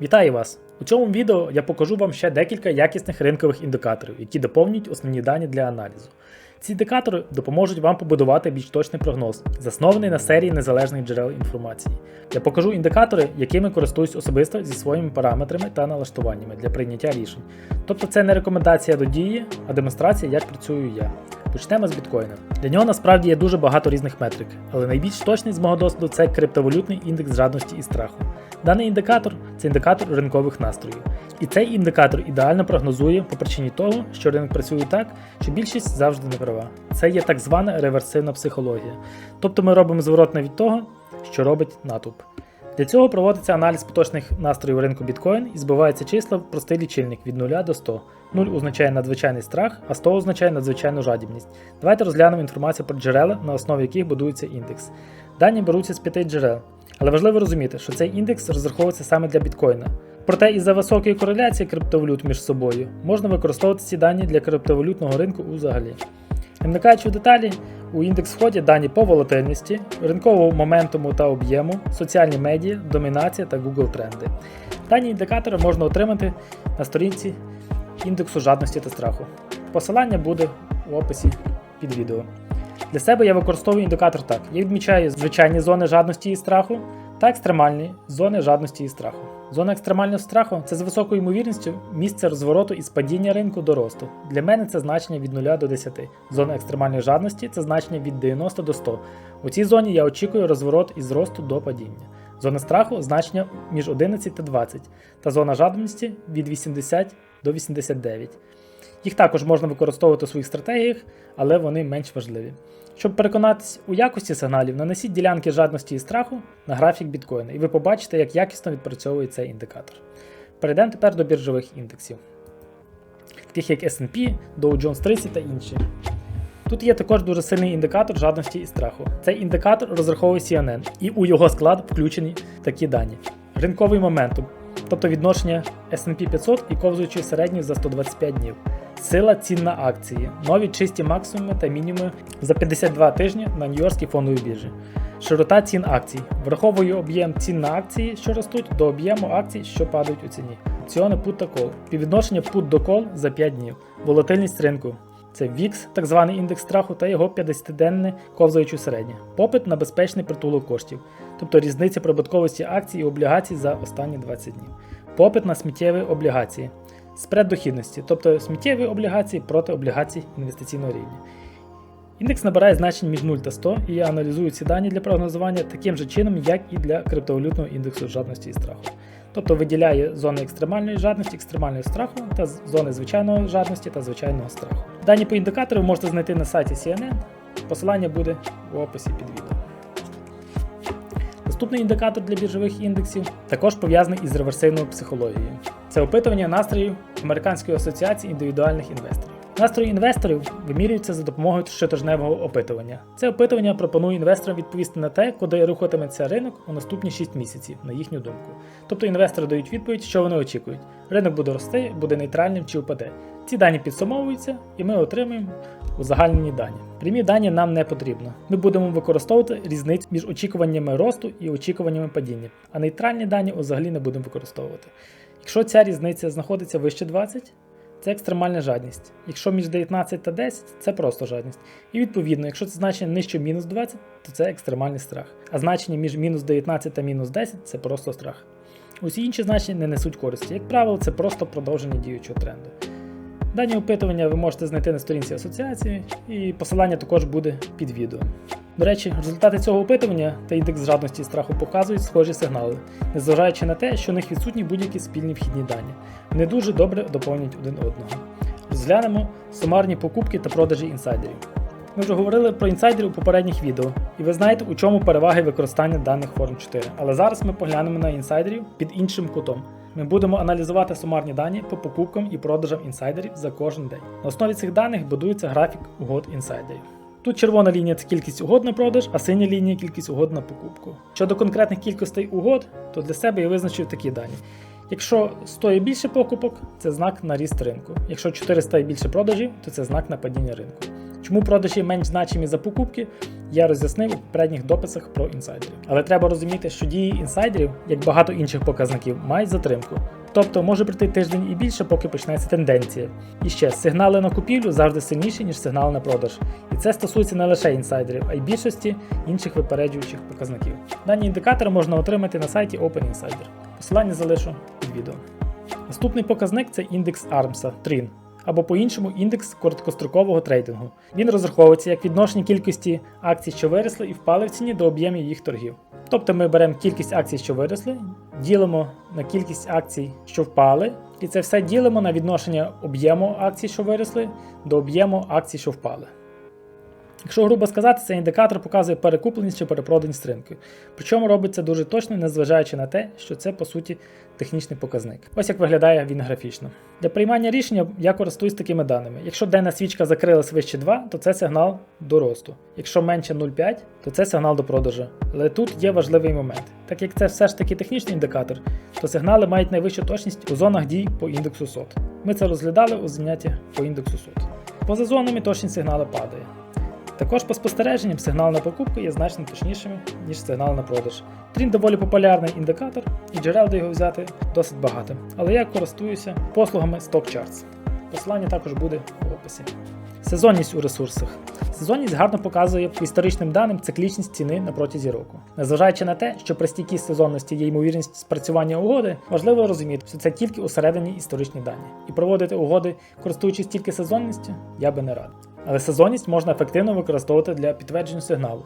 Вітаю вас! У цьому відео я покажу вам ще декілька якісних ринкових індикаторів, які доповнюють основні дані для аналізу. Ці індикатори допоможуть вам побудувати більш точний прогноз, заснований на серії незалежних джерел інформації. Я покажу індикатори, якими користуюсь особисто зі своїми параметрами та налаштуваннями для прийняття рішень. Тобто це не рекомендація до дії, а демонстрація, як працюю я. Почнемо з біткоїна. Для нього насправді є дуже багато різних метрик, але найбільш точний з мого досвіду це криптовалютний індекс жадності і страху. Даний індикатор це індикатор ринкових настроїв. І цей індикатор ідеально прогнозує по причині того, що ринок працює так, що більшість завжди не права. Це є так звана реверсивна психологія. Тобто ми робимо зворотне від того, що робить натовп. Для цього проводиться аналіз поточних настроїв ринку біткоін і збиваються числа в простий лічильник від 0 до 100. 0 означає надзвичайний страх, а 100 означає надзвичайну жадібність. Давайте розглянемо інформацію про джерела, на основі яких будується індекс. Дані беруться з п'яти джерел, але важливо розуміти, що цей індекс розраховується саме для біткоїна. Проте із-за високої кореляції криптовалют між собою можна використовувати ці дані для криптовалютного ринку взагалі. Не вникаючи в деталі, у індекс входять дані по волатильності, ринковому моментуму та об'єму, соціальні медіа, домінація та Google тренди. Дані індикатори можна отримати на сторінці індексу жадності та страху. Посилання буде в описі під відео. Для себе я використовую індикатор так: я відмічаю звичайні зони жадності і страху та екстремальні зони жадності і страху. Зона екстремального страху це з високою ймовірністю місце розвороту із падіння ринку до росту. Для мене це значення від 0 до 10. Зона екстремальної жадності це значення від 90 до 100. У цій зоні я очікую розворот із росту до падіння. Зона страху значення між 11 та 20, та зона жадності від 80 до 89. Їх також можна використовувати у своїх стратегіях, але вони менш важливі. Щоб переконатись у якості сигналів, нанесіть ділянки жадності і страху на графік біткоїна, і ви побачите, як якісно відпрацьовує цей індикатор. Перейдемо тепер до біржових індексів, таких як SP, Dow Jones 30 та інші. Тут є також дуже сильний індикатор жадності і страху. Цей індикатор розраховує CNN, і у його склад включені такі дані: ринковий моментум, тобто відношення SP 500 і ковзуючої середньої за 125 днів. Сила цін на акції, нові чисті максимуми та мінімуми за 52 тижні на Нью-Йоркській фондовій біржі. Широта цін акцій. Враховує об'єм цін на акції, що ростуть, до об'єму акцій, що падають у ціні. Опціони put та call. Співвідношення put до call за 5 днів. Волатильність ринку. Це VIX, так званий індекс страху, та його 50-денне ковзаючу середнє. Попит на безпечний притулок коштів, тобто різниця прибутковості акцій і облігацій за останні 20 днів. Попит на сміттєві облігації. Спред дохідності, тобто сміттєві облігації проти облігацій інвестиційного рівня. Індекс набирає значень між 0 та 100, і я аналізую ці дані для прогнозування таким же чином, як і для криптовалютного індексу жадності і страху. Тобто виділяє зони екстремальної жадності, екстремального страху та зони звичайної жадності та звичайного страху. Дані по індикатору ви можете знайти на сайті CNN, посилання буде в описі під відео. Наступний індикатор для біржових індексів також пов'язаний із реверсивною психологією. Це опитування настроїв Американської асоціації індивідуальних інвесторів. Настрої інвесторів вимірюються за допомогою щотижневого опитування. Це опитування пропонує інвесторам відповісти на те, куди рухатиметься ринок у наступні 6 місяців, на їхню думку. Тобто інвестори дають відповідь, що вони очікують. Ринок буде рости, буде нейтральним чи впаде. Ці дані підсумовуються, і ми отримуємо узагальнені дані. Прямі дані нам не потрібно. Ми будемо використовувати різницю між очікуваннями росту і очікуваннями падіння, а нейтральні дані взагалі не будемо використовувати. Якщо ця різниця знаходиться вище 20, це екстремальна жадність. Якщо між 19 та 10, це просто жадність. І відповідно, якщо це значення нижче мінус 20, то це екстремальний страх. А значення між мінус 19 та мінус 10 це просто страх. Усі інші значення не несуть користі. Як правило, це просто продовження діючого тренду. Дані опитування ви можете знайти на сторінці асоціації, і посилання також буде під відео. До речі, результати цього опитування та індекс жадності і страху показують схожі сигнали, незважаючи на те, що в них відсутні будь-які спільні вхідні дані. Вони дуже добре доповнюють один одного. Розглянемо сумарні покупки та продажі інсайдерів. Ми вже говорили про інсайдерів у попередніх відео, і ви знаєте, у чому переваги використання даних форм 4. Але зараз ми поглянемо на інсайдерів під іншим кутом. Ми будемо аналізувати сумарні дані по покупкам і продажам інсайдерів за кожен день. На основі цих даних будується графік угод інсайдерів. Тут червона лінія це кількість угод на продаж, а синя лінія кількість угод на покупку. Щодо конкретних кількостей угод, то для себе я визначив такі дані. Якщо 100 і більше покупок, це знак на ріст ринку. Якщо 400 і більше продажів, то це знак на падіння ринку. Чому продажі менш значимі за покупки? я роз'яснив у попередніх дописах про інсайдерів. Але треба розуміти, що дії інсайдерів, як багато інших показників, мають затримку. Тобто може пройти тиждень і більше, поки почнеться тенденція. І ще сигнали на купівлю завжди сильніші, ніж сигнали на продаж. І це стосується не лише інсайдерів, а й більшості інших випереджуючих показників. Дані індикатори можна отримати на сайті Open Insider. Посилання залишу під відео. Наступний показник це індекс ARMS TRIN, або по-іншому індекс короткострокового трейдингу. Він розраховується як відношення кількості акцій, що виросли і впали в ціні до об'ємів їх торгів. Тобто ми беремо кількість акцій, що виросли, ділимо на кількість акцій, що впали, і це все ділимо на відношення об'єму акцій, що виросли, до об'єму акцій, що впали. Якщо грубо сказати, цей індикатор показує перекупленість чи перепроданість ринку. Причому робиться дуже точно, незважаючи на те, що це по суті технічний показник. Ось як виглядає він графічно. Для приймання рішення я користуюсь такими даними. Якщо денна свічка закрилась вище 2, то це сигнал до росту. Якщо менше 0,5, то це сигнал до продажу. Але тут є важливий момент. Так як це все ж таки технічний індикатор, то сигнали мають найвищу точність у зонах дій по індексу SOT. Ми це розглядали у занятті по індексу SOT. Поза зонами точність сигналу падає. Також по спостереженням сигнал на покупку є значно точнішими, ніж сигнал на продаж. Трін доволі популярний індикатор, і джерел де його взяти досить багато. Але я користуюся послугами StockCharts. Посилання також буде в описі. Сезонність у ресурсах. Сезонність гарно показує по історичним даним циклічність ціни на протязі року. Незважаючи на те, що при стійкій сезонності є ймовірність спрацювання угоди, важливо розуміти, що це тільки усередині історичні дані. І проводити угоди, користуючись тільки сезонністю, я би не радив. Але сезонність можна ефективно використовувати для підтвердження сигналу.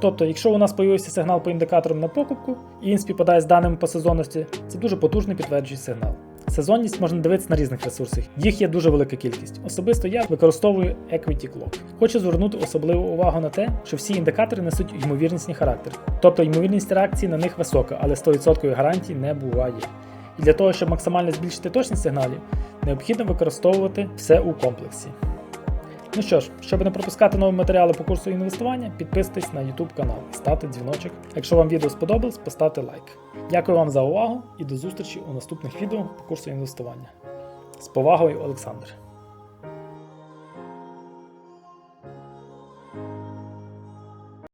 Тобто, якщо у нас появився сигнал по індикаторам на покупку, і він співпадає з даними по сезонності, це дуже потужний підтверджуючий сигнал. Сезонність можна дивитися на різних ресурсах, їх є дуже велика кількість. Особисто я використовую Equity Clock. Хочу звернути особливу увагу на те, що всі індикатори несуть ймовірнісний характер. Тобто ймовірність реакції на них висока, але 100% гарантій не буває. І для того, щоб максимально збільшити точність сигналів, необхідно використовувати все у комплексі. Ну що ж, щоб не пропускати нові матеріали по курсу інвестування, підписуйтесь на YouTube канал і ставте дзвіночок. Якщо вам відео сподобалось, поставте лайк. Дякую вам за увагу і до зустрічі у наступних відео по курсу інвестування. З повагою, Олександр.